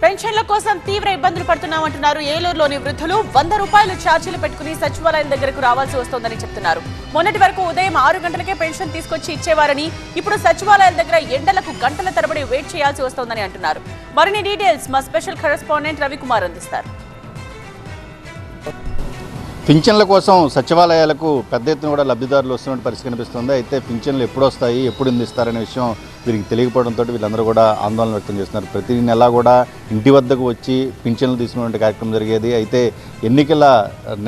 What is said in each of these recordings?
పెన్షన్ల కోసం తీవ్ర ఇబ్బందులు పడుతున్నామంటున్నారు. ఏలూరులోని వృద్ధులు వంద రూపాయలు ఛార్జీలు పెట్టుకుని సచివాలయం దగ్గరకు రావాల్సి వస్తోందని చెప్తున్నారు. మొన్నటి వరకు ఉదయం ఆరు గంటలకే పెన్షన్ తీసుకొచ్చి ఇచ్చేవారని ఇప్పుడు సచివాలయాల దగ్గర ఎండలకు గంటల తరబడి వెయిట్ చేయాల్సి వస్తోందని అంటున్నారు. మరిన్ని డీటెయిల్స్ మా స్పెషల్ కరెస్పాండెంట్ రవికుమార్ అందిస్తారు. పింఛన్ల కోసం సచివాలయాలకు పెద్ద ఎత్తున కూడా లబ్ధిదారులు వస్తున్నట్టు పరిస్థితి కనిపిస్తుంది. అయితే పింఛన్లు ఎప్పుడు వస్తాయి ఎప్పుడు అందిస్తారనే విషయం వీరికి తెలియకపోవడంతో వీళ్ళందరూ కూడా ఆందోళన వ్యక్తం చేస్తున్నారు. ప్రతి నెల కూడా ఇంటి వద్దకు వచ్చి పింఛన్లు తీసుకునే కార్యక్రమం జరిగేది. అయితే ఎన్నికల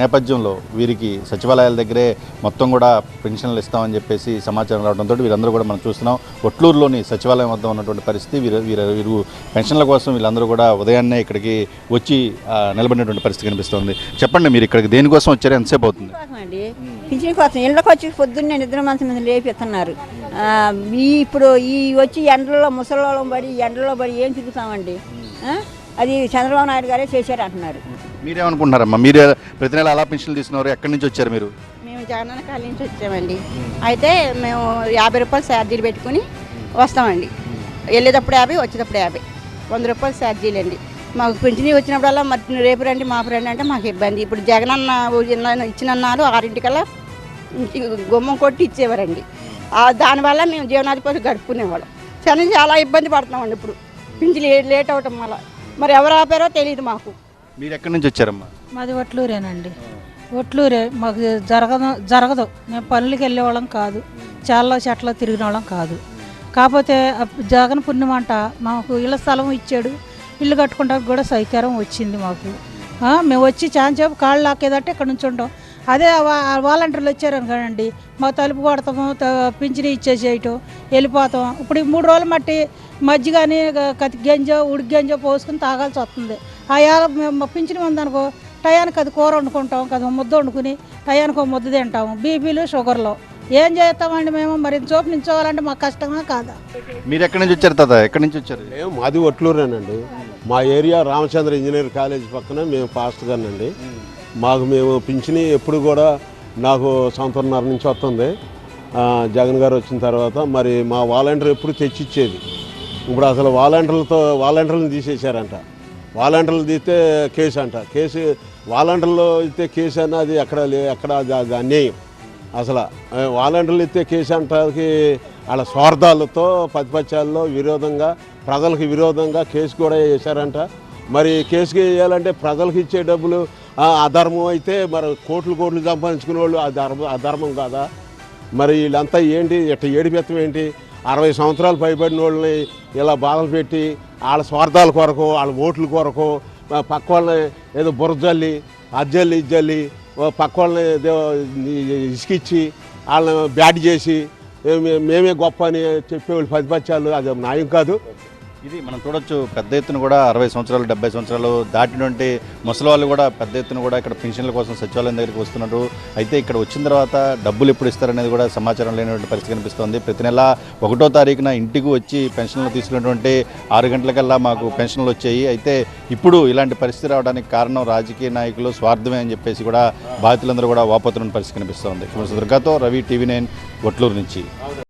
నేపథ్యంలో వీరికి సచివాలయాల దగ్గరే మొత్తం కూడా పెన్షన్లు ఇస్తామని చెప్పేసి సమాచారం రావడంతో వీరందరూ కూడా మనం చూస్తున్నాం. ఒట్లూరులోని సచివాలయం వద్ద ఉన్నటువంటి పరిస్థితి వీరు వీరు వీరు పెన్షన్ల కోసం వీళ్ళందరూ కూడా ఉదయాన్నే ఇక్కడికి వచ్చి నిలబడినటువంటి పరిస్థితి కనిపిస్తుంది. చెప్పండి మీరు ఇక్కడికి దేనికోసం వచ్చారు? ఎంతసేపు అవుతుంది? పింఛన్ కోసం ఇళ్ళకి వచ్చి పొద్దున్నే నిద్ర మంచం మీద లేపిస్తున్నారు. ఈ ఇప్పుడు ఈ వచ్చి ఎండలో ముసలిలో పడి ఎండలో పడి ఏం తిరుగుతామండి? ఆ? అది చంద్రబాబు నాయుడు గారే చేశారు అంటున్నారు మీరేమనుకుంటున్నారమ్మా? మీరు ప్రతి నెల అలా పెన్షన్లు తీసుకున్నారు. ఎక్కడి నుంచి వచ్చారు మీరు? మేము జగనన్న కాలనీ నుంచి వచ్చామండి. అయితే మేము యాభై రూపాయలు ఛార్జీలు పెట్టుకుని వస్తామండి. వెళ్ళేటప్పుడు యాభై వచ్చేటప్పుడు యాభై. వంద రూపాయలు ఛార్జీలు అండి. మాకు పింఛనీ వచ్చినప్పుడల్లా మరి రేపు రండి మాపు రండి అంటే మాకు ఇబ్బంది. ఇప్పుడు జగనన్న ఇన్న- ఇచ్చిన నాడు ఆరింటికల్లా ఇంటి గుమ్మం కొట్టి ఇచ్చేవారండి. దానివల్ల మేము జీవనాధిపతి గడుపుకునేవాళ్ళం. చాలా చాలా ఇబ్బంది పడుతున్నామండి ఇప్పుడు. పింఛన్ లేట్ అవటం వల్ల. మరి ఎవరు ఆపారో తెలియదు మాకు. మీరు ఎక్కడి నుంచి వచ్చారమ్మా? మాది ఒట్లూరేనండి. ఒట్లూరే మాకు జరగదు జరగదు. మేము పనులకి వెళ్ళేవాళ్ళం కాదు. చాలా చెట్ల తిరిగిన వాళ్ళం కాదు. కాకపోతే జగన్ పుణ్యం అంట మాకు ఇళ్ళ స్థలం ఇచ్చాడు. ఇల్లు కట్టుకుంటానికి కూడా సౌకర్యం వచ్చింది మాకు. ఆ, మేము వచ్చి చాంచేపు కాళ్ళు లాక్కేదంటే ఇక్కడ నుంచి ఉంటాం అదే వా- వాలంటీర్లు వచ్చారు అనుకోండి మా తలుపు కొడతాము పింఛని ఇచ్చేసేయటం వెళ్ళిపోతాం. ఇప్పుడు ఈ మూడు రోజులు మట్టి మజ్జిగని కతి గంజో ఉడికి గంజో పోసుకుని తాగాల్సి వస్తుంది. ఆ మేము పింఛని ఉందనుకో టయానికి అది కూర వండుకుంటాం కదా ముద్ద వండుకుని టయానికి ఒక ముద్ద తింటాము. బీపీలు షుగర్లు. ఏం చేస్తామండి మేము? మరి చోపు నించోవాలంటే మాకు కష్టమా కాదా? మీరు ఎక్కడి నుంచి వచ్చారు తాత? ఎక్కడి నుంచి వచ్చారు? మేము మాది ఒట్లూరేనండి. మా ఏరియా రామచంద్ర ఇంజనీర్ కాలేజ్ పక్కన మేము పాస్ట్ గానండి మాకు మేము పింఛని ఎప్పుడు కూడా నాకు సంవత్సరంన్నర నుంచి వస్తుంది. జగన్ గారు వచ్చిన తర్వాత మరి మా వాలంటీర్ ఎప్పుడు తెచ్చిచ్చేది. ఇప్పుడు అసలు వాలంటీర్లతో వాలంటీర్లను తీసేశారంట. వాలంటీర్లు తీస్తే కేసు అంట. కేసు వాలంటీర్లు ఇస్తే కేసు అన్నది ఎక్కడ లే ఎక్కడ అది అన్యాయం. అసలు వాలంటీర్లు ఇస్తే కేసు అంటానికి వాళ్ళ స్వార్థాలతో ప్రతిపక్షాల్లో విరోధంగా ప్రజలకు విరోధంగా కేసు కూడా వేశారంట. మరి కేసుకి వేయాలంటే ప్రజలకు ఇచ్చే డబ్బులు అధర్మం అయితే మరి కోట్లు కోట్లు సంపాదించుకునే వాళ్ళు అధర్మ అధర్మం కాదా? మరి వీళ్ళంతా ఏంటి? ఇట్ట ఏడిపెత్తం ఏంటి? అరవై సంవత్సరాలు పైబడిన వాళ్ళని ఇలా బాధలు పెట్టి వాళ్ళ స్వార్థాల కొరకు వాళ్ళ ఓట్ల కొరకు పక్క వాళ్ళని ఏదో బురజల్లి అజ్జల్లి ఇజ్జల్లి పక్క వాళ్ళని ఏదో ఇసుకిచ్చి వాళ్ళని బ్యాట్ చేసి మేమే గొప్ప అని చెప్పేవాళ్ళు ప్రతిపక్షాలు అది న్యాయం కాదు. ఇది మనం చూడొచ్చు పెద్ద ఎత్తున కూడా అరవై సంవత్సరాలు డెబ్బై సంవత్సరాలు దాటినటువంటి ముసలి వాళ్ళు కూడా పెద్ద ఎత్తున కూడా ఇక్కడ పెన్షన్ల కోసం సచివాలయం దగ్గరికి వస్తున్నారు. అయితే ఇక్కడ వచ్చిన తర్వాత డబ్బులు ఎప్పుడు ఇస్తారనేది కూడా సమాచారం లేనటువంటి పరిస్థితి కనిపిస్తోంది. ప్రతి నెల ఒకటో తారీఖున ఇంటికి వచ్చి పెన్షన్లు తీసుకున్నటువంటి ఆరు గంటలకల్లా మాకు పెన్షన్లు వచ్చాయి. అయితే ఇప్పుడు ఇలాంటి పరిస్థితి రావడానికి కారణం రాజకీయ నాయకులు స్వార్థమే అని చెప్పేసి కూడా బాధితులందరూ కూడా వాపోతున్న పరిస్థితి కనిపిస్తోంది. దుర్గాతో రవి టీవీ నైన్ ఒట్లూరు నుంచి.